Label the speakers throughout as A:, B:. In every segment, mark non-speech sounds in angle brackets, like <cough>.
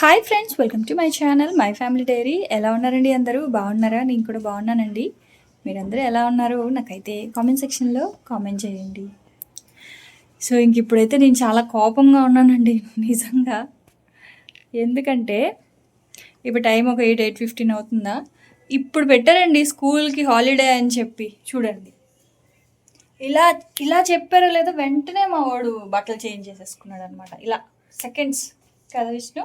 A: Hi friends welcome to my channel my family diary ఎలా ఉన్నారండి అందరూ? బాగున్నారా? నేను కూడా బాగున్నానండి. మీరందరూ ఎలా ఉన్నారు? నాకైతే కామెంట్ సెక్షన్లో కామెంట్ చేయండి. సో ఇంక ఇప్పుడైతే నేను చాలా కోపంగా ఉన్నానండి <laughs> నిజంగా. ఎందుకంటే ఇప్పుడు టైం ఒక ఎయిట్ ఎయిట్ ఫిఫ్టీన్ అవుతుందా? ఇప్పుడు పెట్టారండి స్కూల్కి హాలిడే అని చెప్పి చూడండి. ఇలా ఇలా చెప్పారో లేదో వెంటనే మా వాడు బట్టలు చేంజ్ చేసేసుకున్నాడు అనమాట ఇలా సెకండ్స్ కదా విష్ణు?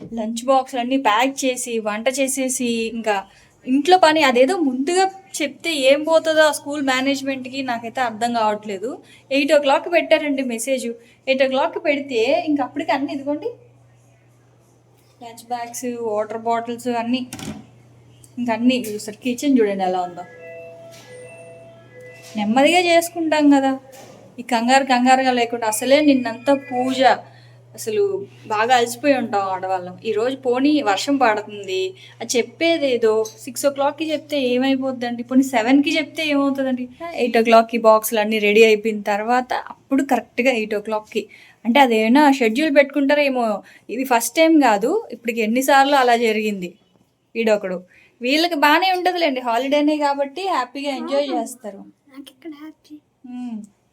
A: లంచ్ బాక్స్లు అన్నీ ప్యాక్ చేసి వంట చేసేసి ఇంకా ఇంట్లో పని అదేదో ముందుగా చెప్తే ఏం పోతుందో ఆ స్కూల్ మేనేజ్మెంట్కి నాకైతే అర్థం కావట్లేదు. ఎయిట్ ఓ క్లాక్ పెట్టారండి మెసేజ్. ఎయిట్ ఓ క్లాక్ పెడితే ఇంక అప్పటికి అన్నీ ఇదిగోండి. లంచ్ బ్యాగ్స్ వాటర్ బాటిల్స్ అన్నీ. ఇంక అన్నీ చూస్తారు కిచెన్ చూడండి ఎలా ఉందో. నెమ్మదిగా చేసుకుంటాం కదా. ఈ కంగారు కంగారుగా లేకుండా అసలే నిన్నంతా పూజ. అసలు బాగా అలసిపోయి ఉంటాం ఆడవాళ్ళం. ఈరోజు పోనీ వర్షం పడుతుంది. అది చెప్పేది ఏదో సిక్స్ ఓ క్లాక్కి చెప్తే ఏమైపోద్దండి? పోనీ సెవెన్కి చెప్తే ఏమవుతుందండి? ఎయిట్ ఓ క్లాక్కి బాక్సులు అన్నీ రెడీ అయిపోయిన తర్వాత అప్పుడు కరెక్ట్గా ఎయిట్ ఓ క్లాక్కి అంటే అదేమైనా షెడ్యూల్ పెట్టుకుంటారేమో ఇది ఫస్ట్ టైం కాదు. ఇప్పటికి ఎన్నిసార్లు అలా జరిగింది. వీడొకడు వీళ్ళకి బాగానే ఉంటుందిలేండి. హాలిడేనే కాబట్టి హ్యాపీగా ఎంజాయ్ చేస్తారు.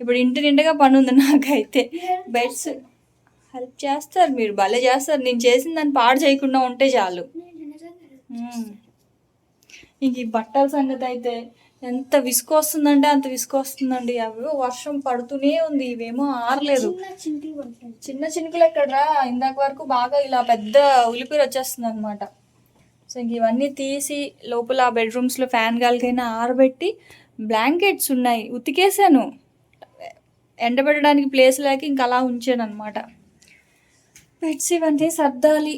A: ఇప్పుడు ఇంటి నిండుగా పని ఉంది నాకైతే బెడ్స్ హెల్ప్ చేస్తారు మీరు భలే చేస్తారు. నేను చేసిన దాన్ని పాడు చేయకుండా ఉంటే చాలు. ఇంక ఈ బట్టల సంగతి అయితే ఎంత విసుకొస్తుందంటే అంత విసుకొస్తుందండి అవి వర్షం పడుతూనే ఉంది. ఇవేమో ఆరలేదు.
B: చిన్న
A: చినుకులు ఎక్కడరా? ఇందాక వరకు బాగా ఇలా పెద్ద ఉలిపిరి వచ్చేస్తుంది అనమాట సో ఇంక ఇవన్నీ తీసి లోపల బెడ్రూమ్స్లో ఫ్యాన్ గాలికైనా ఆరబెట్టి బ్లాంకెట్స్ ఉన్నాయి. ఉతికేసాను. ఎండబెట్టడానికి ప్లేస్ లేక ఇంక అలా ఉంచాను అనమాట బెడ్స్ ఇవన్నీ సర్దాలి.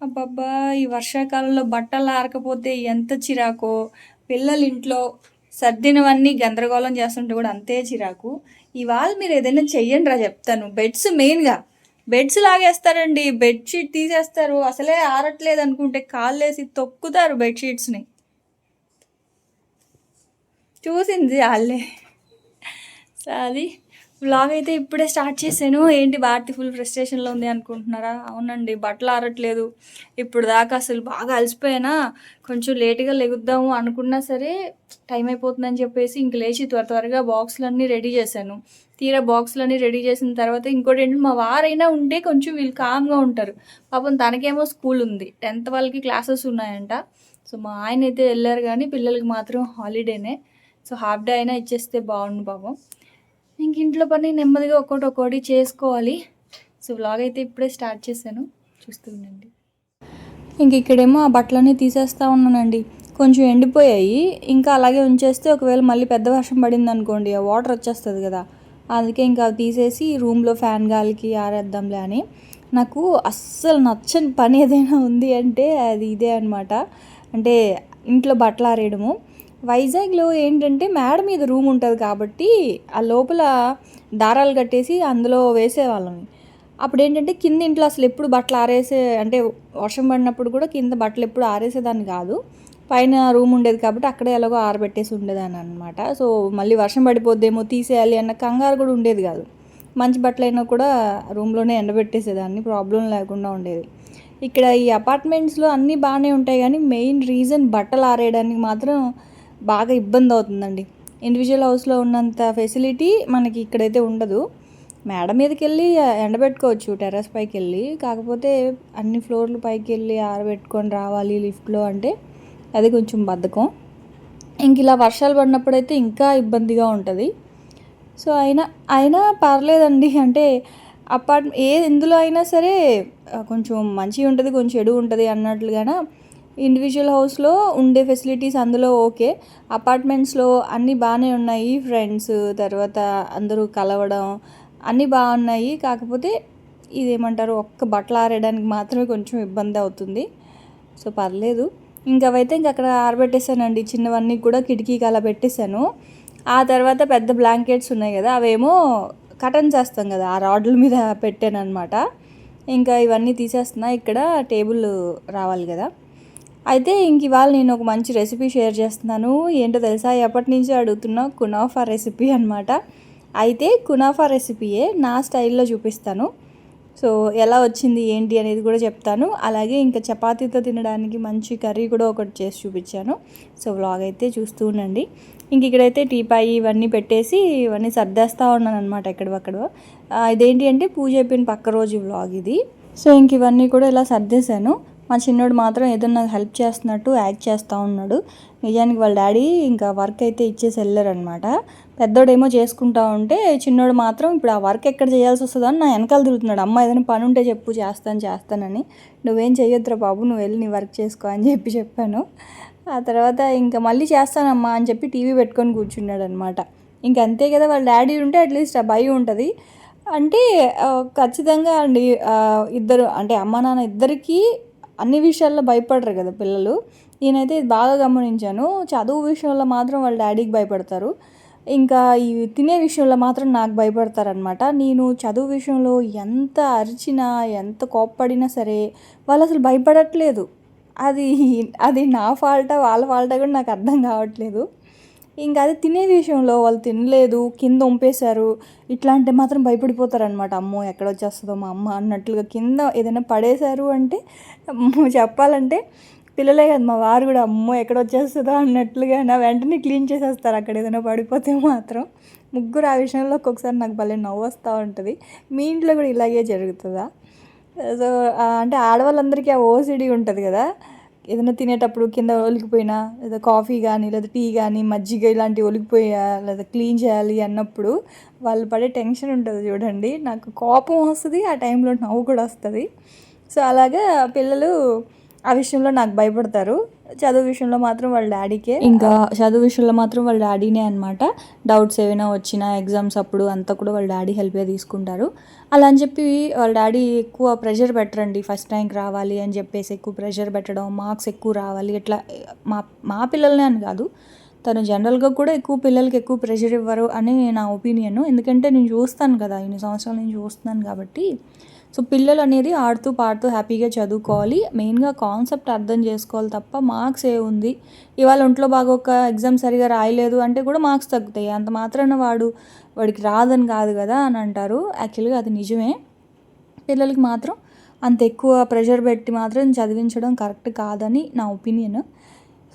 A: అబ్బబ్బా ఈ వర్షాకాలంలో బట్టలు ఆరకపోతే ఎంత చిరాకో. పిల్లలు ఇంట్లో సర్దినవన్నీ గందరగోళం చేస్తుంటే కూడా అంతే చిరాకు. ఇవాళ మీరు ఏదైనా చెయ్యండి రా చెప్తాను. బెడ్స్ మెయిన్గా బెడ్స్ లాగేస్తారండి. బెడ్షీట్ తీసేస్తారు. అసలే ఆరట్లేదు అనుకుంటే కాళ్ళేసి తొక్కుతారు బెడ్షీట్స్ని చూసింది వాళ్ళే. సో అది వ్లాగ్ అయితే ఇప్పుడే స్టార్ట్ చేశాను. ఏంటి భారతి ఫుల్ ఫ్రస్ట్రేషన్లో ఉంది అనుకుంటున్నారా? అవునండి బట్టలు ఆరట్లేదు. ఇప్పుడు దాకా అసలు బాగా అలసిపోయినా? కొంచెం లేట్గా లెగుద్దాము అనుకున్నా సరే టైం అయిపోతుందని చెప్పేసి ఇంక లేచి త్వర త్వరగా బాక్సులన్నీ రెడీ చేశాను. తీరా బాక్సులన్నీ రెడీ చేసిన తర్వాత ఇంకోటి ఏంటంటే మా వారైనా ఉంటే కొంచెం వీళ్ళు కామ్గా ఉంటారు. పాపం తనకేమో స్కూల్ ఉంది. టెన్త్ వాళ్ళకి క్లాసెస్ ఉన్నాయంట. సో మా ఆయన అయితే వెళ్ళారు కానీ పిల్లలకి మాత్రం హాలిడేనే సో హాఫ్ డే అయినా ఇచ్చేస్తే బాగుండు పాపం. ఇంక ఇంట్లో పని నెమ్మదిగా ఒక్కొక్కటి ఒక్కొక్కటి చేసుకోవాలి. సో వ్లాగ్ అయితే ఇప్పుడే స్టార్ట్ చేశాను. చూస్తూ ఉండండి. ఇంక ఇక్కడేమో ఆ బట్టలన్నీ తీసేస్తూ ఉన్నానండి. కొంచెం ఎండిపోయాయి. ఇంకా అలాగే ఉంచేస్తే ఒకవేళ మళ్ళీ పెద్ద వర్షం పడింది అనుకోండి ఆ వాటర్ వచ్చేస్తుంది కదా. అందుకే ఇంకా అవి తీసేసి రూమ్లో ఫ్యాన్ గాలికి ఆరేద్దాంలే అని. నాకు అస్సలు నచ్చని పని ఏదైనా ఉంది అంటే అది ఇదే అనమాట అంటే ఇంట్లో బట్టలు ఆరేయడము. వైజాగ్లో ఏంటంటే మేడ మీద రూమ్ ఉంటుంది కాబట్టి ఆ లోపల దారాలు కట్టేసి అందులో వేసేవాళ్ళం. అప్పుడు ఏంటంటే కింద ఇంట్లో అసలు ఎప్పుడు బట్టలు ఆరేసే అంటే వర్షం పడినప్పుడు కూడా కింద బట్టలు ఎప్పుడు ఆరేసేదాన్ని కాదు. పైన రూమ్ ఉండేది కాబట్టి అక్కడే ఎలాగో ఆరబెట్టేసి ఉండేదాన్ని అనమాట సో మళ్ళీ వర్షం పడిపోద్దేమో తీసేయాలి అన్న కంగారు కూడా ఉండేది కాదు. మంచి బట్టలైనా కూడా రూమ్లోనే ఎండబెట్టేసేదాన్ని ప్రాబ్లం లేకుండా ఉండేది. ఇక్కడ ఈ అపార్ట్మెంట్స్లో అన్నీ బాగానే ఉంటాయి కానీ మెయిన్ రీజన్ బట్టలు ఆరేయడానికి మాత్రం బాగా ఇబ్బంది అవుతుందండి. ఇండివిజువల్ హౌస్లో ఉన్నంత ఫెసిలిటీ మనకి ఇక్కడైతే ఉండదు. మేడ మీదకి వెళ్ళి ఎండబెట్టుకోవచ్చు టెర్రస్ పైకి వెళ్ళి కాకపోతే అన్ని ఫ్లోర్లు పైకి వెళ్ళి ఆరబెట్టుకొని రావాలి లిఫ్ట్లో అంటే అది కొంచెం బద్ధకం. ఇంక ఇలా వర్షాలు పడినప్పుడైతే ఇంకా ఇబ్బందిగా ఉంటుంది. సో అయినా అయినా పర్లేదండి. అంటే అపార్ట్ ఏ ఎందులో అయినా సరే కొంచెం మంచిగా ఉంటుంది కొంచెం చెడు ఉంటుంది అన్నట్లుగానే ఇండివిజువల్ హౌస్లో ఉండే ఫెసిలిటీస్ అందులో ఓకే అపార్ట్మెంట్స్లో అన్నీ బాగానే ఉన్నాయి ఫ్రెండ్స్ తర్వాత అందరూ కలవడం అన్నీ బాగున్నాయి. కాకపోతే ఇదేమంటారు ఒక్క బట్టలు ఆరేయడానికి మాత్రమే కొంచెం ఇబ్బంది అవుతుంది. సో పర్లేదు. ఇంకా అవైతే ఇంక అక్కడ ఆరబెట్టేశానండి. చిన్నవన్నీ కూడా కిటికీకి అలా పెట్టేశాను. ఆ తర్వాత పెద్ద బ్లాంకెట్స్ ఉన్నాయి కదా అవేమో కటన్ చేస్తాం కదా ఆ రాడ్ల మీద పెట్టాను అనమాట ఇంకా ఇవన్నీ తీసేస్తున్నా. ఇక్కడ టేబుల్ రావాలి కదా. అయితే ఇంక ఇవాళ నేను ఒక మంచి రెసిపీ షేర్ చేస్తున్నాను. ఏంటో తెలుసా? ఎప్పటి నుంచి అడుగుతున్నా కునాఫా రెసిపీ అనమాట అయితే కునాఫా రెసిపీయే నా స్టైల్లో చూపిస్తాను. సో ఎలా వచ్చింది ఏంటి అనేది కూడా చెప్తాను. అలాగే ఇంకా చపాతీతో తినడానికి మంచి కర్రీ కూడా ఒకటి చేసి చూపించాను. సో వ్లాగ్ అయితే చూస్తూ ఉండండి. ఇంక ఇక్కడైతే టీపాయి ఇవన్నీ పెట్టేసి ఇవన్నీ సర్దేస్తూ ఉన్నాను అనమాట ఎక్కడవక్కడ ఇదేంటి అంటే పూజ అయిపోయిన పక్క రోజు వ్లాగ్ ఇది. సో ఇంక ఇవన్నీ కూడా ఇలా సర్దేశాను. మా చిన్నోడు మాత్రం ఏదో నాకు హెల్ప్ చేస్తున్నట్టు యాక్ట్ చేస్తూ ఉన్నాడు. నిజానికి వాళ్ళ డాడీ ఇంకా వర్క్ అయితే ఇచ్చేసి వెళ్ళారనమాట పెద్దోడేమో చేసుకుంటా ఉంటే చిన్నోడు మాత్రం ఇప్పుడు ఆ వర్క్ ఎక్కడ చేయాల్సి వస్తుందో అని నా వెనకాల తిరుగుతున్నాడు. అమ్మ ఏదైనా పని ఉంటే చెప్పు చేస్తాను చేస్తానని. నువ్వేం చేయొద్దురా బాబు నువ్వు వెళ్ళి నీ వర్క్ చేసుకో అని చెప్పి చెప్పాను. ఆ తర్వాత ఇంకా మళ్ళీ చేస్తానమ్మా అని చెప్పి టీవీ పెట్టుకొని కూర్చున్నాడు అనమాట ఇంక అంతే కదా వాళ్ళ డాడీ ఉంటే అట్లీస్ట్ ఆ భయం ఉంటుంది. అంటే ఖచ్చితంగా అండి ఇద్దరు అంటే అమ్మ నాన్న ఇద్దరికీ అన్ని విషయాల్లో భయపడరు కదా పిల్లలు. నేనైతే ఇది బాగా గమనించాను. చదువు విషయంలో మాత్రం వాళ్ళ డాడీకి భయపడతారు. ఇంకా ఈ తినే విషయంలో మాత్రం నాకు భయపడతారనమాట నేను చదువు విషయంలో ఎంత అరిచినా ఎంత కోప్పడినా సరే వాళ్ళు అసలు భయపడట్లేదు. అది అది నా ఫాల్టా వాళ్ళ ఫాల్టా కూడా నాకు అర్థం కావట్లేదు. ఇంకా అది తినే విషయంలో వాళ్ళు తినలేదు కింద వంపేశారు ఇట్లాంటి మాత్రం భయపడిపోతారనమాట అమ్మో ఎక్కడ వచ్చేస్తుందో మా అమ్మ అన్నట్లుగా కింద ఏదైనా పడేశారు అంటే చెప్పాలంటే పిల్లలే కదా మా వారు కూడా అమ్మో ఎక్కడ వచ్చేస్తుందో అన్నట్లుగా నా వెంటనే క్లీన్ చేసేస్తారు. అక్కడ ఏదైనా పడిపోతే మాత్రం ముగ్గురు ఆ విషయంలో ఒక్కొక్కసారి నాకు భలే నవ్వు వస్తూ ఉంటుంది. మీ ఇంట్లో కూడా ఇలాగే జరుగుతుందా? సో అంటే ఆడవాళ్ళందరికీ ఆ ఓసిడి ఉంటుంది కదా ఏదైనా తినేటప్పుడు కింద ఒలికిపోయినా లేదా కాఫీ కానీ లేదా టీ కానీ మజ్జిగ ఇలాంటివి ఒలికిపోయా లేదా క్లీన్ చేయాలి అన్నప్పుడు వాళ్ళు పడే టెన్షన్ ఉంటుంది చూడండి. నాకు కోపం వస్తుంది ఆ టైంలో నవ్వు కూడా వస్తుంది. సో అలాగా పిల్లలు ఆ విషయంలో నాకు భయపడతారు. చదువు విషయంలో మాత్రం వాళ్ళ డాడీకే. ఇంకా చదువు విషయంలో మాత్రం వాళ్ళ డాడీనే అనమాట డౌట్స్ ఏమైనా వచ్చినా ఎగ్జామ్స్ అప్పుడు అంతా కూడా వాళ్ళ డాడీ హెల్ప్గా తీసుకుంటారు. అలా అని చెప్పి వాళ్ళ డాడీ ఎక్కువ ప్రెషర్ పెట్టరండి. ఫస్ట్ ర్యాంక్ రావాలి అని చెప్పేసి ఎక్కువ ప్రెషర్ పెట్టడం మార్క్స్ ఎక్కువ రావాలి ఇట్లా మా మా పిల్లలనే అని కాదు. తను జనరల్గా కూడా ఎక్కువ పిల్లలకి ఎక్కువ ప్రెషర్ ఇవ్వరు అని నా ఒపీనియన్. ఎందుకంటే నేను చూస్తాను కదా ఇన్ని సంవత్సరాలు నేను చూస్తున్నాను కాబట్టి. సో పిల్లలు అనేది ఆడుతూ పాడుతూ హ్యాపీగా చదువుకోవాలి. మెయిన్గా కాన్సెప్ట్ అర్థం చేసుకోవాలి తప్ప మార్క్స్ ఏ ఉంది. ఇవాళ ఒంట్లో బాగోక ఎగ్జామ్ సరిగా రాయలేదు అంటే కూడా మార్క్స్ తగ్గుతాయి. అంత మాత్రాన వాడు వాడికి రాదని కాదు కదా అని అంటారు. యాక్చువల్గా అది నిజమే. పిల్లలకి మాత్రం అంత ఎక్కువ ప్రెషర్ పెట్టి మాత్రం చదివించడం కరెక్ట్ కాదని నా ఒపీనియన్.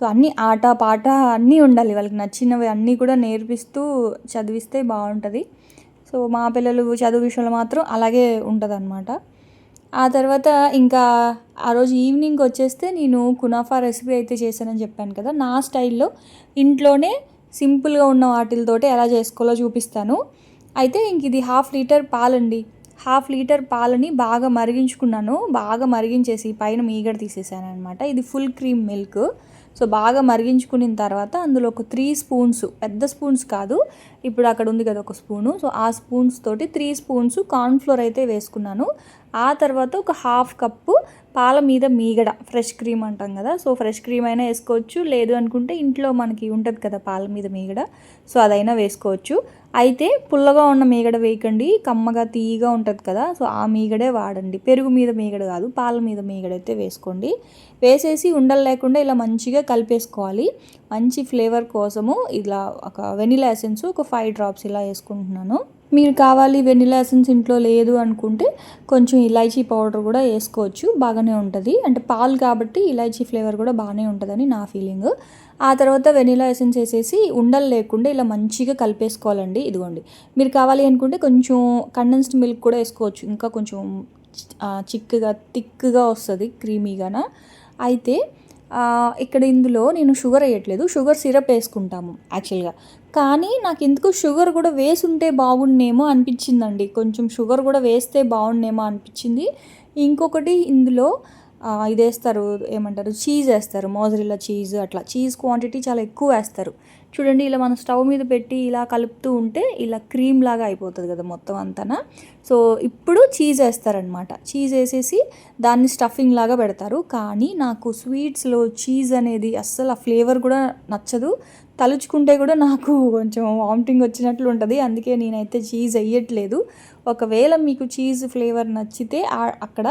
A: సో అన్నీ ఆట పాట అన్నీ ఉండాలి. వాళ్ళకి నచ్చినవి అన్నీ కూడా నేర్పిస్తూ చదివిస్తే బాగుంటుంది. సో మా పిల్లలు చదువు విషయంలో మాత్రం అలాగే ఉంటుంది ఆ తర్వాత ఇంకా ఆ రోజు ఈవినింగ్ వచ్చేస్తే నేను కునాఫా రెసిపీ అయితే చేశానని చెప్పాను కదా నా స్టైల్లో ఇంట్లోనే సింపుల్గా ఉన్న వాటితో ఎలా చేసుకోవాలో చూపిస్తాను. అయితే ఇంక ఇది హాఫ్ లీటర్ పాలండి. హాఫ్ లీటర్ పాలని బాగా మరిగించుకున్నాను. బాగా మరిగించేసి పైన మీగడ తీసేసాను అనమాట ఇది ఫుల్ క్రీమ్ మిల్క్. సో బాగా మరిగించుకున్న తర్వాత అందులో ఒక త్రీ స్పూన్స్ పెద్ద స్పూన్స్ కాదు ఇప్పుడు అక్కడ ఉంది కదా ఒక స్పూను సో ఆ స్పూన్స్ తోటి త్రీ స్పూన్స్ కార్న్ఫ్లోర్ అయితే వేసుకున్నాను. ఆ తర్వాత ఒక హాఫ్ కప్పు పాల మీద మీగడ ఫ్రెష్ క్రీమ్ అంటాం కదా సో ఫ్రెష్ క్రీమ్ అయినా వేసుకోవచ్చు. లేదు అనుకుంటే ఇంట్లో మనకి ఉంటుంది కదా పాల మీద మీగడ సో అదైనా వేసుకోవచ్చు. అయితే పుల్లగా ఉన్న మీగడ వేయకండి కమ్మగా తీయగా ఉంటుంది కదా సో ఆ మీగడే వాడండి. పెరుగు మీద మీగడ కాదు పాల మీద మీగడ అయితే వేసుకోండి. వేసేసి ఉండలు లేకుండా ఇలా మంచిగా కలిపేసుకోవాలి. మంచి ఫ్లేవర్ కోసము ఇలా ఒక వెనిలా ఎసెన్స్ ఒక ఫైవ్ డ్రాప్స్ ఇలా వేసుకుంటున్నాను. మీరు కావాలి వెనిలా ఎసెన్స్ ఇంట్లో లేదు అనుకుంటే కొంచెం ఇలాచీ పౌడర్ కూడా వేసుకోవచ్చు బాగానే ఉంటుంది. అంటే పాలు కాబట్టి ఇలాచీ ఫ్లేవర్ కూడా బాగానే ఉంటుందని నా ఫీలింగ్. ఆ తర్వాత వెనిలా ఎసెన్స్ వేసేసి ఉండలు లేకుండా ఇలా మంచిగా కలిపేసుకోవాలండి. ఇదిగోండి. మీరు కావాలి అనుకుంటే కొంచెం కండెన్స్డ్ మిల్క్ కూడా వేసుకోవచ్చు. ఇంకా కొంచెం ఆ, చిక్కగా థిక్గా వస్తుంది క్రీమీగాన. అయితే ఇక్కడ ఇందులో నేను షుగర్ వేయట్లేదు. షుగర్ సిరప్ వేసుకుంటాము యాక్చువల్గా. కానీ నాకు ఎందుకు షుగర్ కూడా వేసి ఉంటే బాగుండేమో అనిపించిందండి. కొంచెం షుగర్ కూడా వేస్తే బాగుండేమో అనిపించింది. ఇంకొకటి ఇందులో ఇది వేస్తారు ఏమంటారు చీజ్ వేస్తారు మోజరిల్లా చీజ్ అట్లా. చీజ్ క్వాంటిటీ చాలా ఎక్కువ వేస్తారు. చూడండి ఇలా మనం స్టవ్ మీద పెట్టి ఇలా కలుపుతూ ఉంటే ఇలా క్రీమ్ లాగా అయిపోతుంది కదా మొత్తం అంతనా. సో ఇప్పుడు చీజ్ వేస్తారనమాట. చీజ్ వేసేసి దాన్ని స్టఫింగ్ లాగా పెడతారు. కానీ నాకు స్వీట్స్లో చీజ్ అనేది అస్సలు ఆ ఫ్లేవర్ కూడా నచ్చదు. తలుచుకుంటే కూడా నాకు కొంచెం వామిటింగ్ వచ్చినట్లు ఉంటుంది. అందుకే నేనైతే చీజ్ వేయట్లేదు ఒకవేళ మీకు చీజ్ ఫ్లేవర్ నచ్చితే అక్కడ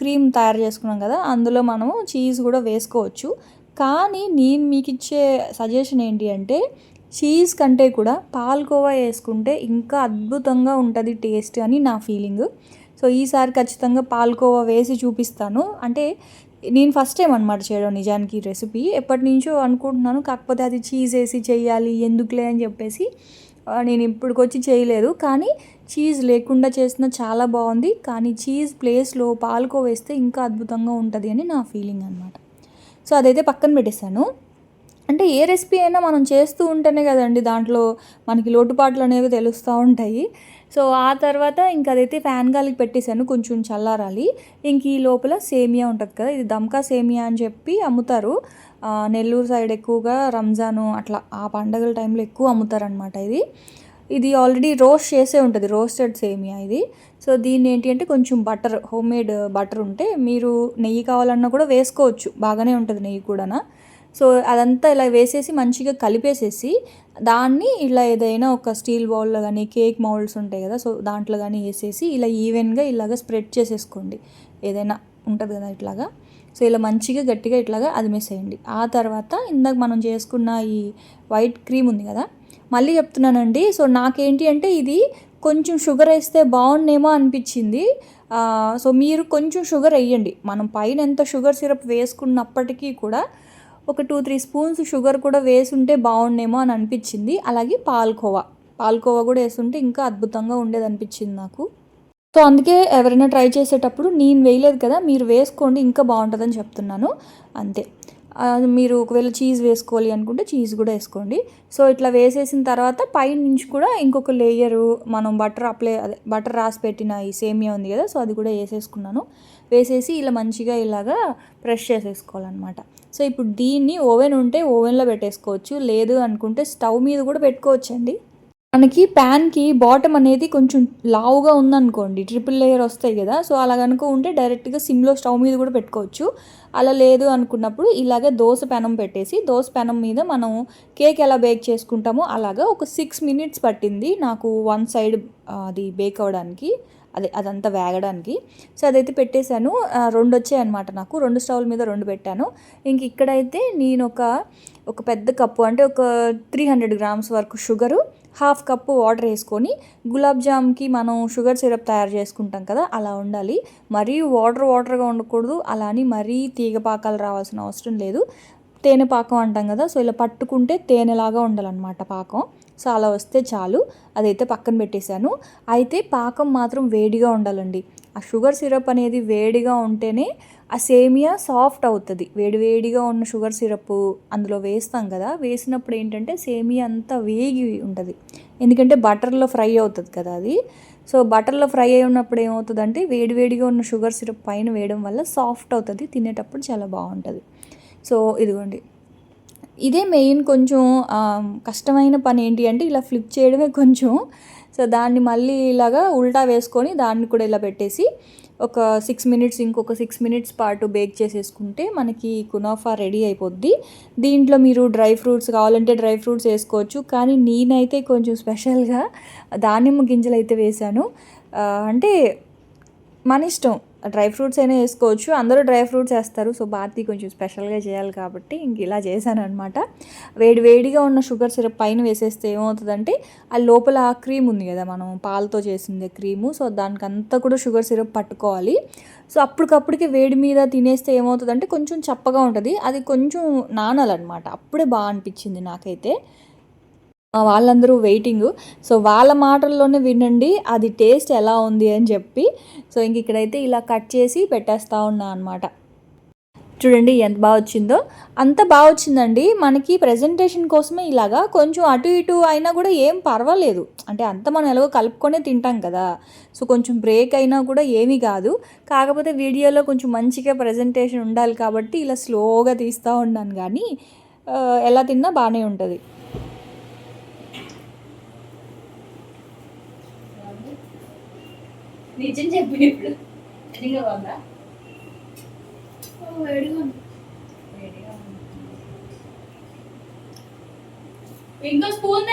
A: క్రీమ్ తయారు చేసుకున్నాం కదా అందులో మనము చీజ్ కూడా వేసుకోవచ్చు. కానీ నేను మీకు ఇచ్చే సజెషన్ ఏంటి అంటే చీజ్ కంటే కూడా పాల్కోవా వేసుకుంటే ఇంకా అద్భుతంగా ఉంటుంది టేస్ట్ అని నా ఫీలింగ్ సో ఈసారి ఖచ్చితంగా పాల్కోవా వేసి చూపిస్తాను. అంటే నేను ఫస్ట్ టైం అనమాట చేయడం నిజానికి రెసిపీ ఎప్పటి నుంచో అనుకుంటున్నాను కాకపోతే అది చీజ్ వేసి చేయాలి ఎందుకులే అని చెప్పేసి నేను ఇప్పటికొచ్చి చేయలేదు. కానీ చీజ్ లేకుండా చేసిన చాలా బాగుంది. కానీ చీజ్ ప్లేస్లో పాలకో వేస్తే ఇంకా అద్భుతంగా ఉంటుంది అని నా ఫీలింగ్ అనమాట సో అదైతే పక్కన పెట్టేశాను. అంటే ఏ రెసిపీ అయినా మనం చేస్తూ ఉంటేనే కదండి దాంట్లో మనకి లోటుపాట్లు అనేవి తెలుస్తూ ఉంటాయి. సో ఆ తర్వాత ఇంక అదైతే ఫ్యాన్ గాలికి పెట్టేశాను కొంచెం చల్లారాలి. ఇంక ఈ లోపల సేమియా ఉంటుంది కదా ఇది దమ్కా సేమియా అని చెప్పి అమ్ముతారు. నెల్లూరు సైడ్ ఎక్కువగా రంజాను అట్లా ఆ పండగల టైంలో ఎక్కువ అమ్ముతారనమాట ఇది. ఇది ఆల్రెడీ రోస్ట్ చేసే ఉంటుంది రోస్టెడ్ సేమియా ఇది. సో దీన్ని ఏంటి అంటే కొంచెం బటర్ హోమ్ మేడ్ బటర్ ఉంటే మీరు నెయ్యి కావాలన్నా కూడా వేసుకోవచ్చు బాగానే ఉంటుంది నెయ్యి కూడా సో అదంతా ఇలా వేసేసి మంచిగా కలిపేసేసి దాన్ని ఇలా ఏదైనా ఒక స్టీల్ బౌల్లో కానీ కేక్ మౌల్డ్స్ ఉంటాయి కదా సో దాంట్లో కానీ వేసేసి ఇలా ఈవెన్గా ఇలాగ స్ప్రెడ్ చేసేసుకోండి. ఏదైనా ఉంటుంది కదా ఇట్లాగా. సో ఇలా మంచిగా గట్టిగా ఇట్లాగా అదిమేసేయండి ఆ తర్వాత ఇందాక మనం చేసుకున్న ఈ వైట్ క్రీమ్ ఉంది కదా మళ్ళీ చెప్తున్నానండి. సో నాకేంటి అంటే ఇది కొంచెం షుగర్ వేస్తే బాగుండేమో అనిపించింది. సో మీరు కొంచెం షుగర్ వేయండి. మనం పైన ఎంత షుగర్ సిరప్ వేసుకున్నప్పటికీ కూడా ఒక టూ త్రీ స్పూన్స్ షుగర్ కూడా వేసుంటే బాగుండేమో అని అనిపించింది. అలాగే పాల్కోవా పాల్కోవా కూడా వేసుంటే ఇంకా అద్భుతంగా ఉండేది అనిపించింది నాకు. సో అందుకే ఎవరైనా ట్రై చేసేటప్పుడు నేను వేయలేదు కదా మీరు వేసుకోండి ఇంకా బాగుంటుందని చెప్తున్నాను. అంతే. మీరు ఒకవేళ చీజ్ వేసుకోవాలి అనుకుంటే చీజ్ కూడా వేసుకోండి. సో ఇట్లా వేసేసిన తర్వాత పై నుంచి కూడా ఇంకొక లేయరు మనం బటర్ అప్లై అదే బటర్ రాసి పెట్టిన ఈ సేమియా ఉంది కదా సో అది కూడా వేసేసుకున్నాను. వేసేసి ఇలా మంచిగా ఇలాగా ప్రెష్ చేసేసుకోవాలన్నమాట. సో ఇప్పుడు దీన్ని ఓవెన్ ఉంటే ఓవెన్లో పెట్టేసుకోవచ్చు. లేదు అనుకుంటే స్టవ్ మీద కూడా పెట్టుకోవచ్చండి. మనకి ప్యాన్కి బాటమ్ అనేది కొంచెం లావుగా ఉందనుకోండి. ట్రిపుల్ లేయర్ వస్తాయి కదా. సో అలా కనుక ఉంటే డైరెక్ట్గా సిమ్లో స్టవ్ మీద కూడా పెట్టుకోవచ్చు. అలా లేదు అనుకున్నప్పుడు ఇలాగే దోశ పెనం పెట్టేసి దోశ పెనం మీద మనం కేక్ ఎలా బేక్ చేసుకుంటామో అలాగా ఒక సిక్స్ మినిట్స్ పట్టింది నాకు వన్ సైడ్ అది బేక్ అవ్వడానికి. అదే అదంతా వేగడానికి. సో అదైతే పెట్టేశాను. రెండు వచ్చాయి అనమాట నాకు. రెండు స్టవ్ల మీద రెండు పెట్టాను. ఇంక ఇక్కడైతే నేను ఒక ఒక పెద్ద కప్పు అంటే ఒక త్రీ హండ్రెడ్ గ్రామ్స్ వరకు షుగరు హాఫ్ కప్పు వాటర్ వేసుకొని గులాబ్ జామ్కి మనం షుగర్ సిరప్ తయారు చేసుకుంటాం కదా అలా ఉండాలి. మరీ వాటర్ వాటర్గా ఉండకూడదు. అలా అని మరీ తీగ పాకాలు రావాల్సిన అవసరం లేదు. తేనె పాకం అంటాం కదా సో ఇలా పట్టుకుంటే తేనెలాగా ఉండాలన్నమాట పాకం. సో అలా వస్తే చాలు. అదైతే పక్కన పెట్టేశాను. అయితే పాకం మాత్రం వేడిగా ఉండాలండి. ఆ షుగర్ సిరప్ అనేది వేడిగా ఉంటేనే ఆ సేమియా సాఫ్ట్ అవుతుంది. వేడివేడిగా ఉన్న షుగర్ సిరప్ అందులో వేస్తాం కదా వేసినప్పుడు ఏంటంటే సేమియా అంతా వేగి ఉంటుంది. ఎందుకంటే బటర్లో ఫ్రై అవుతుంది కదా అది. సో బటర్లో ఫ్రై అయి ఉన్నప్పుడు ఏమవుతుందంటే వేడివేడిగా ఉన్న షుగర్ సిరప్ పైన వేయడం వల్ల సాఫ్ట్ అవుతుంది తినేటప్పుడు చాలా బాగుంటుంది. సో ఇదిగోండి. ఇదే మెయిన్ కొంచెం కష్టమైన పని ఏంటి అంటే ఇలా ఫ్లిప్ చేయడమే కొంచెం. సో దాన్ని మళ్ళీ ఇలాగా ఉల్టా వేసుకొని దాన్ని కూడా ఇలా పెట్టేసి ఒక సిక్స్ మినిట్స్ ఇంకొక సిక్స్ మినిట్స్ పాటు బేక్ చేసేసుకుంటే మనకి కునాఫా రెడీ అయిపోద్ది. దీంట్లో మీరు డ్రై ఫ్రూట్స్ కావాలంటే డ్రై ఫ్రూట్స్ వేసుకోవచ్చు. కానీ నేనైతే కొంచెం స్పెషల్గా దానిమ్మ గింజలు అయితే వేశాను అంటే మన ఇష్టం. డ్రై ఫ్రూట్స్ అయినా వేసుకోవచ్చు. అందరూ డ్రై ఫ్రూట్స్ వేస్తారు. సో బాతి కొంచెం స్పెషల్గా చేయాలి కాబట్టి ఇంక ఇలా చేశాను అనమాట వేడి వేడిగా ఉన్న షుగర్ సిరప్ పైన వేసేస్తే ఏమవుతుందంటే ఆ లోపల ఆ క్రీమ్ ఉంది కదా మనం పాలతో చేసిందే క్రీము. సో దానికంతా కూడా షుగర్ సిరప్ పట్టుకోవాలి. సో అప్పటికప్పటికి వేడి మీద తినేస్తే ఏమవుతుందంటే కొంచెం చప్పగా ఉంటుంది. అది కొంచెం నానాలన్నమాట. అప్పుడే బాగా అనిపించింది నాకైతే. వాళ్ళందరూ వెయిటింగ్ సో వాళ్ళ మాటల్లోనే వినండి అది టేస్ట్ ఎలా ఉంది అని చెప్పి. సో ఇంక ఇక్కడైతే ఇలా కట్ చేసి పెట్టేస్తూ ఉన్నా అనమాట చూడండి ఎంత బాగా వచ్చిందో. అంత బాగా వచ్చిందండి. మనకి ప్రజెంటేషన్ కోసమే ఇలాగా కొంచెం అటు ఇటు అయినా కూడా ఏం పర్వాలేదు. అంటే అంత మనం ఎలాగో కలుపుకొనే తింటాం కదా. సో కొంచెం బ్రేక్ అయినా కూడా ఏమీ కాదు. కాకపోతే వీడియోలో కొంచెం మంచిగా ప్రజెంటేషన్ ఉండాలి కాబట్టి ఇలా స్లోగా తీస్తూ ఉన్నాను. కానీ ఎలా తిన్నా బాగానే ఉంటుంది.
B: నిజం చెప్పి ఇప్పుడు ఎదిగా ఉందా. వేడిగా ఉంది.
A: ఇంకో స్పూన్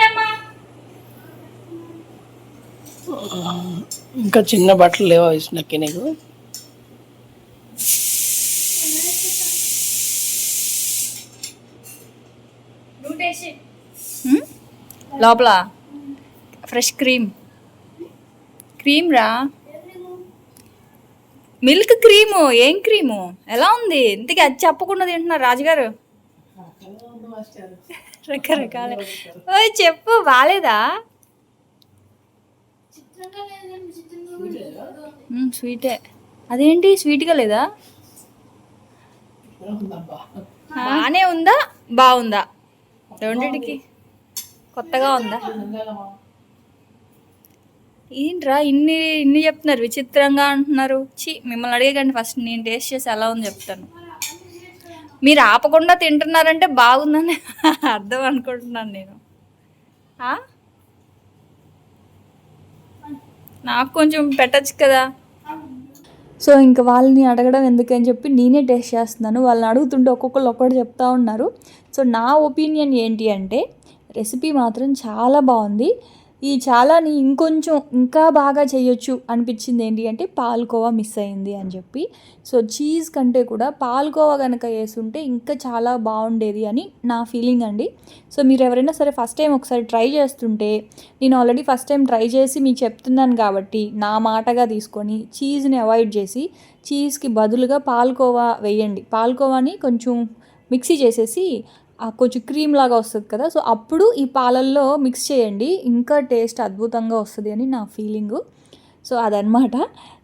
C: ఇంకా చిన్న బట్టలు లేవా వేసినకి నీకు?
A: లోపల. Fresh cream. క్రీమ్ రా. మిల్క్ క్రీము ఏం క్రీము? ఎలా ఉంది? ఇంతకీ అది చెప్పకుండా తింటున్నారు రాజుగారు. రకరకాల. ఓయ్ చెప్పు బాగాలేదా స్వీటే. అదేంటి? స్వీట్గా లేదా? బాగానే ఉందా? బాగుందా? రెండింటికి కొత్తగా ఉందా? ఏంట్రా ఇన్ని ఇన్ని చెప్తున్నారు? విచిత్రంగా అంటున్నారు. చి మిమ్మల్ని అడిగేకండి ఫస్ట్. నేను టేస్ట్ చేసి ఎలా ఉంది చెప్తాను. మీరు ఆపకుండా తింటున్నారంటే బాగుందని <laughs> అర్థం అనుకుంటున్నాను నేను. ఆ? నాకు కొంచెం పెట్టచ్చు కదా. సో ఇంకా వాళ్ళని అడగడం ఎందుకని చెప్పి నేనే టేస్ట్ చేస్తున్నాను. వాళ్ళని అడుగుతుంటే ఒక్కొక్కరు ఒక్కటి చెప్తా ఉన్నారు. సో నా ఒపీనియన్ ఏంటి అంటే రెసిపీ మాత్రం చాలా బాగుంది. ఈ చాలాని ఇంకొంచెం ఇంకా బాగా చేయొచ్చు అనిపించింది ఏంటి అంటే పాల్కోవా మిస్ అయింది అని చెప్పి. సో చీజ్ కంటే కూడా పాల్కోవా కనుక వేసుంటే ఇంకా చాలా బాగుండేది అని నా ఫీలింగ్ అండి. సో మీరు ఎవరైనా సరే ఫస్ట్ టైం ఒకసారి ట్రై చేస్తుంటే నేను ఆల్రెడీ ఫస్ట్ టైం ట్రై చేసి మీకు చెప్తున్నాను కాబట్టి నా మాటగా తీసుకొని చీజ్ని అవాయిడ్ చేసి చీజ్కి బదులుగా పాల్కోవా వేయండి. పాల్కోవాని కొంచెం మిక్సీ చేసేసి కొంచెం క్రీమ్ లాగా వస్తుంది కదా. సో అప్పుడు ఈ పాలల్లో మిక్స్ చేయండి. ఇంకా టేస్ట్ అద్భుతంగా వస్తుంది అని నా ఫీలింగు సో అదనమాట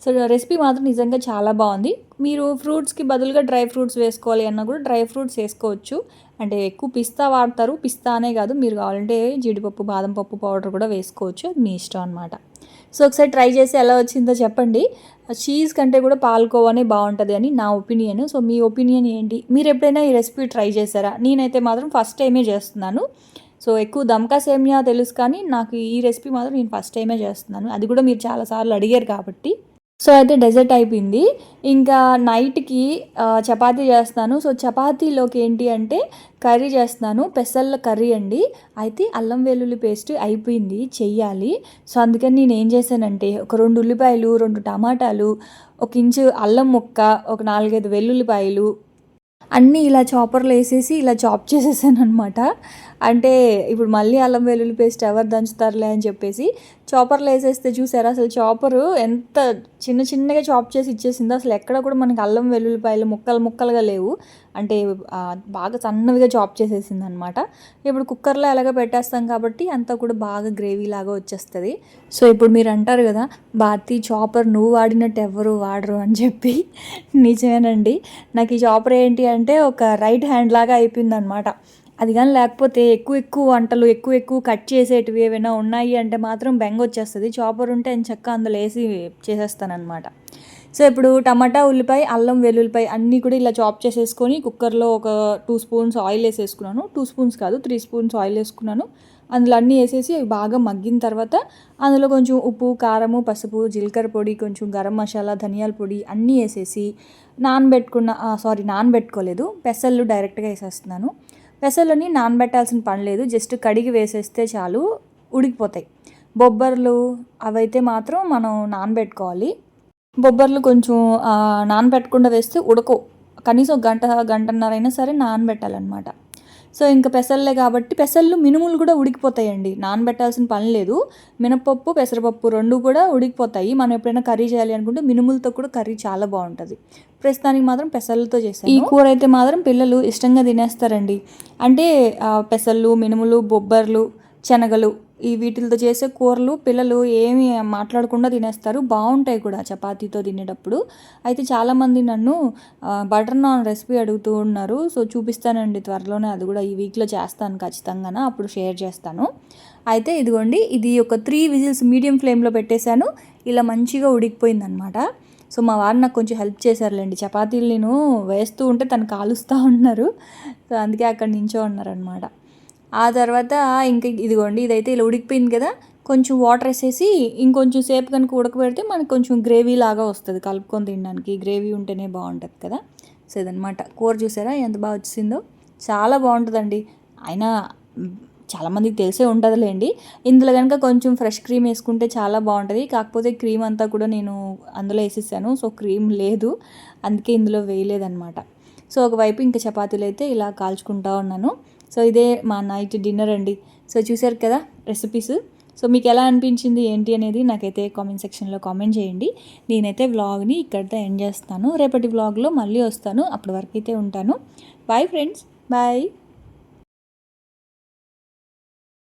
A: సో రెసిపీ మాత్రం నిజంగా చాలా బాగుంది. మీరు ఫ్రూట్స్కి బదులుగా డ్రై ఫ్రూట్స్ వేసుకోవాలి అన్నా కూడా డ్రై ఫ్రూట్స్ వేసుకోవచ్చు. అంటే ఎక్కువ పిస్తా వాడతారు. పిస్తా అనే కాదు. మీరు కావాలంటే జీడిపప్పు బాదం పప్పు పౌడర్ కూడా వేసుకోవచ్చు. అది మీ ఇష్టం అనమాట సో ఒకసారి ట్రై చేసి ఎలా వచ్చిందో చెప్పండి. చీజ్ కంటే కూడా పాల్కోవానే బాగుంటుంది అని నా ఒపీనియన్. సో మీ ఒపీనియన్ ఏంటి? మీరు ఎప్పుడైనా ఈ రెసిపీ ట్రై చేశారా? నేనైతే మాత్రం ఫస్ట్ టైమే చేస్తున్నాను. సో ఎక్కువ దమ్కా సేమియా తెలుసు కానీ నాకు ఈ రెసిపీ మాత్రం నేను ఫస్ట్ టైమే చేస్తున్నాను. అది కూడా మీరు చాలాసార్లు అడిగారు కాబట్టి. సో అయితే డెజర్ట్ అయిపోయింది. ఇంకా నైట్కి చపాతీ చేస్తాను. సో చపాతీలోకి ఏంటి అంటే కర్రీ చేస్తున్నాను పెసల్ల కర్రీ అండి. అయితే అల్లం వెల్లుల్లి పేస్ట్ అయిపోయింది. చెయ్యాలి. సో అందుకని నేను ఏం చేశానంటే ఒక రెండు ఉల్లిపాయలు రెండు టమాటాలు ఒక ఇంచు అల్లం ముక్క ఒక నాలుగైదు వెల్లుల్లిపాయలు అన్నీ ఇలా చాపర్లో వేసేసి ఇలా చాప్ చేసేసాను అనమాట అంటే ఇప్పుడు మళ్ళీ అల్లం వెల్లుల్లి పేస్ట్ ఎవరు దంచుతారులే అని చెప్పేసి చాపర్లో వేసేస్తే చూసారా? అసలు చాపరు ఎంత చిన్న చిన్నగా చాప్ చేసి ఇచ్చేసిందో అసలు ఎక్కడ కూడా మనకి అల్లం వెల్లుల్లిపాయలు ముక్కలు ముక్కలుగా లేవు. అంటే బాగా సన్నవిగా చాప్ చేసేసింది అనమాట ఇప్పుడు కుక్కర్లో ఎలాగ పెట్టేస్తాం కాబట్టి అంతా కూడా బాగా గ్రేవీ లాగా వచ్చేస్తుంది. సో ఇప్పుడు మీరు అంటారు కదా బాతి చాపర్ నువ్వు వాడినట్టు ఎవరు వాడరు అని చెప్పి. నిజమేనండి. నాకు ఈ చాపర్ ఏంటి అంటే ఒక రైట్ హ్యాండ్ లాగా అయిపోయింది అనమాట అది కానీ లేకపోతే ఎక్కువ ఎక్కువ వంటలు ఎక్కువ ఎక్కువ కట్ చేసేటివి ఏమైనా ఉన్నాయి అంటే మాత్రం బెంగ వచ్చేస్తుంది. చాపర్ ఉంటే నేను చక్క అందులో వేసి చేసేస్తానమాట సో ఇప్పుడు టమాటా ఉల్లిపాయ అల్లం వెల్లుల్లిపాయ అన్నీ కూడా ఇలా చాప్ చేసేసుకొని కుక్కర్లో ఒక టూ స్పూన్స్ ఆయిల్ వేసేసుకున్నాను. టూ స్పూన్స్ కాదు త్రీ స్పూన్స్ ఆయిల్ వేసుకున్నాను. అందులో అన్నీ వేసేసి అవి బాగా మగ్గిన తర్వాత అందులో కొంచెం ఉప్పు కారము పసుపు జీలకర్ర పొడి కొంచెం గరం మసాలా ధనియాల పొడి అన్నీ వేసేసి నానబెట్టుకున్న సారీ నానబెట్టుకోలేదు పెసళ్ళు డైరెక్ట్గా వేసేస్తున్నాను. పెసలని నానబెట్టాల్సిన పని లేదు. జస్ట్ కడిగి వేసేస్తే చాలు ఉడికిపోతాయి. బొబ్బర్లు అవైతే మాత్రం మనం నానబెట్టుకోవాలి. బొబ్బర్లు కొంచెం నానబెట్టకుండా వేస్తే ఉడకవు. కనీసం గంట గంటన్నర అయినా సరే నానబెట్టాలన్నమాట. సో ఇంకా పెసల్లే కాబట్టి పెసళ్ళు మినుములు కూడా ఉడికిపోతాయండి. నానబెట్టాల్సిన పని లేదు. మినపప్పు పెసరపప్పు రెండు కూడా ఉడికిపోతాయి. మనం ఎప్పుడైనా కర్రీ చేయాలి అనుకుంటే మినుములతో కూడా కర్రీ చాలా బాగుంటుంది. ప్రస్తుతానికి మాత్రం పెసళ్ళతో చేస్తాను ఈ కూర అయితే మాత్రం పిల్లలు ఇష్టంగా తినేస్తారండి. అంటే ఆ, పెసళ్ళు మినుములు బొబ్బర్లు శనగలు ఈ వీటితో చేసే కూరలు పిల్లలు ఏమి మాట్లాడకుండా తినేస్తారు. బాగుంటాయి కూడా చపాతీతో తినేటప్పుడు. అయితే చాలామంది నన్ను బటర్ నాన్ రెసిపీ అడుగుతూ ఉన్నారు. సో చూపిస్తానండి త్వరలోనే అది కూడా ఈ వీక్లో చేస్తాను ఖచ్చితంగా అప్పుడు షేర్ చేస్తాను. అయితే ఇదిగోండి ఇది ఒక త్రీ విజిల్స్ మీడియం ఫ్లేమ్లో పెట్టేశాను. ఇలా మంచిగా ఉడికిపోయిందనమాట. సో మా వారు నాకు కొంచెం హెల్ప్ చేశారులేండి. చపాతీలు నేను వేస్తూ ఉంటే తను కాలుస్తూ ఉన్నారు. సో అందుకే అక్కడ నించో ఉన్నారనమాట. ఆ తర్వాత ఇంక ఇదిగోండి ఇదైతే ఇలా ఉడికిపోయింది కదా కొంచెం వాటర్ వేసేసి ఇంకొంచెం సేపు కనుక ఉడకబెడితే మనకు కొంచెం గ్రేవీ లాగా వస్తుంది కలుపుకొని తినడానికి. గ్రేవీ ఉంటేనే బాగుంటుంది కదా. సో ఇదనమాట కూర చూసారా ఎంత బాగా వచ్చిందో? చాలా బాగుంటుందండి. అయినా చాలామందికి తెలిసే ఉంటుందిలేండి. ఇందులో కనుక కొంచెం ఫ్రెష్ క్రీమ్ వేసుకుంటే చాలా బాగుంటుంది. కాకపోతే క్రీమ్ అంతా కూడా నేను అందులో వేసేసాను సో క్రీమ్ లేదు. అందుకే ఇందులో వేయలేదన్నమాట. సో ఒకవైపు ఇంకా చపాతీలు అయితే ఇలా కాల్చుకుంటా ఉన్నాను. సో ఇదే మా నైట్ డిన్నర్ అండి. సో చూసారు కదా రెసిపీస్ సో మీకు ఎలా అనిపించింది ఏంటి అనేది నాకైతే కామెంట్ సెక్షన్లో కామెంట్ చేయండి. నేనైతే వ్లాగ్ని ఇక్కడితో ఎండ్ చేస్తాను. రేపటి వ్లాగ్లో మళ్ళీ వస్తాను. అప్పటి వరకు అయితే ఉంటాను. Bye friends bye